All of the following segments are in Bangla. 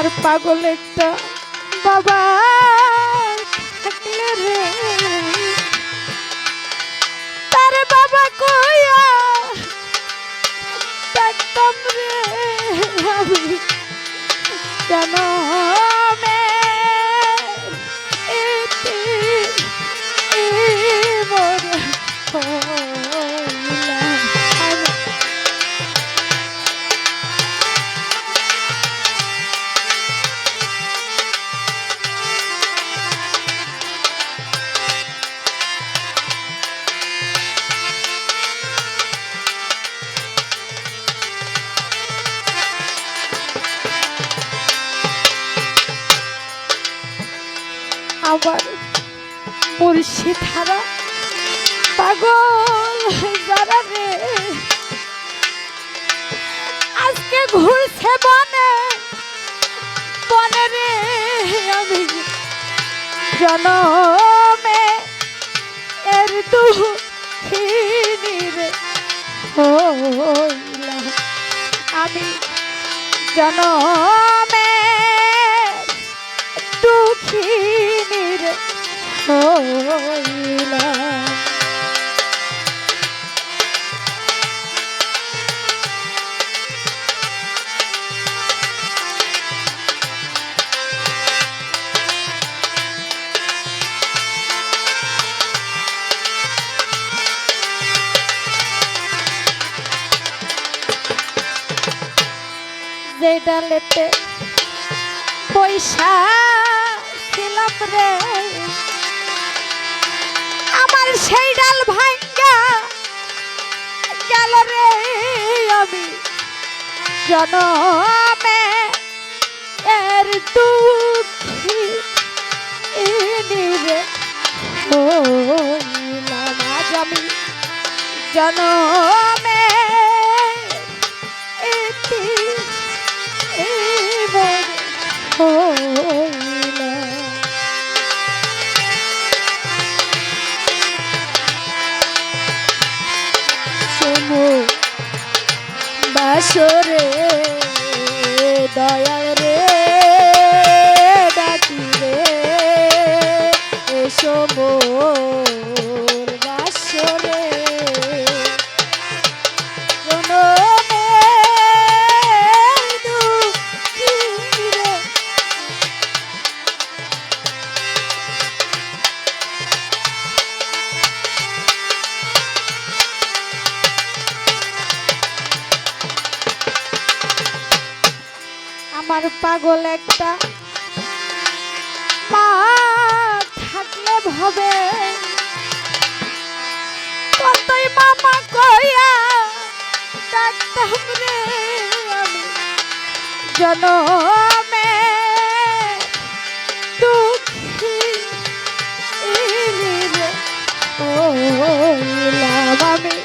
আমার পাগল একটা বাবা রে। আমার মুর্শিদ হারা পাগল যারা রে। আজকে ঘুরছে বনে বনে রে আমি জনমে এর দুঃখিনী রে। আমি জনমে দুঃখিনীর হইলাম যে ডালেতে পয়সা ছিলাম সেই ডাল ভাঙ্গা গেল রে আমি। জনমে এর দুঃখী রে। ও আমি। জনমে বাসরে দয়াল আমার পাগল একটা মা থাকলে ভবে। কতই মামা কইয়া ডাকতাম রে আমি। দুঃখী হইলাম আমি।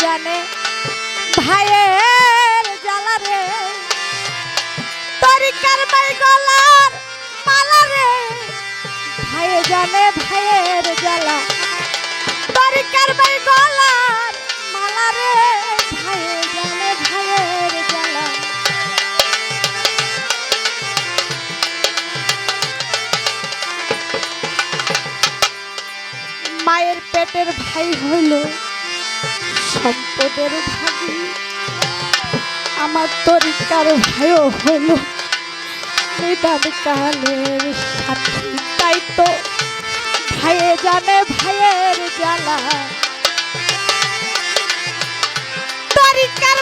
জানে, ভাইয়ের জ্বালা তরিকার মাই গলার ভাইয়ে জানে, ভাইয়ের জ্বালা। তরিকার মাই গলার ভাইয়ে জানে, ভাইয়ের জ্বালা। মায়ের পেটের ভাই হইল। সম্পদের ভাগি। আমার তরিকার ভয় হইল নিদান কালের সাথী। তাই তো ভাইয়ে জানে ভাইয়ের জ্বালা। তরিকার